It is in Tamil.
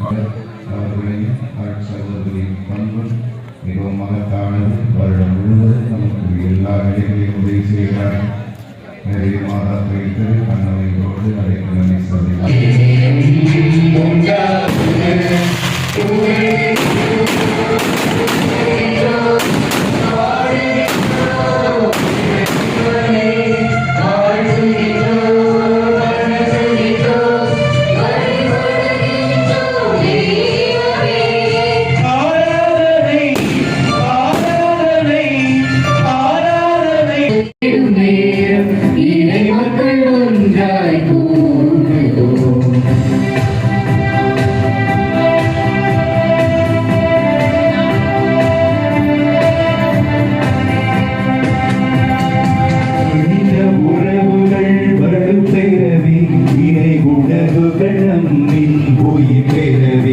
அவர்களையும் சகோதரியின் பண்பு மிகவும் மகத்தானது வருடம் முழுவதும் நமக்கு எல்லா நிலைகளையும் உதவி செய்கிறார். நிறைய மாதா வைத்து கண்ணவையோடு நடைபெறும்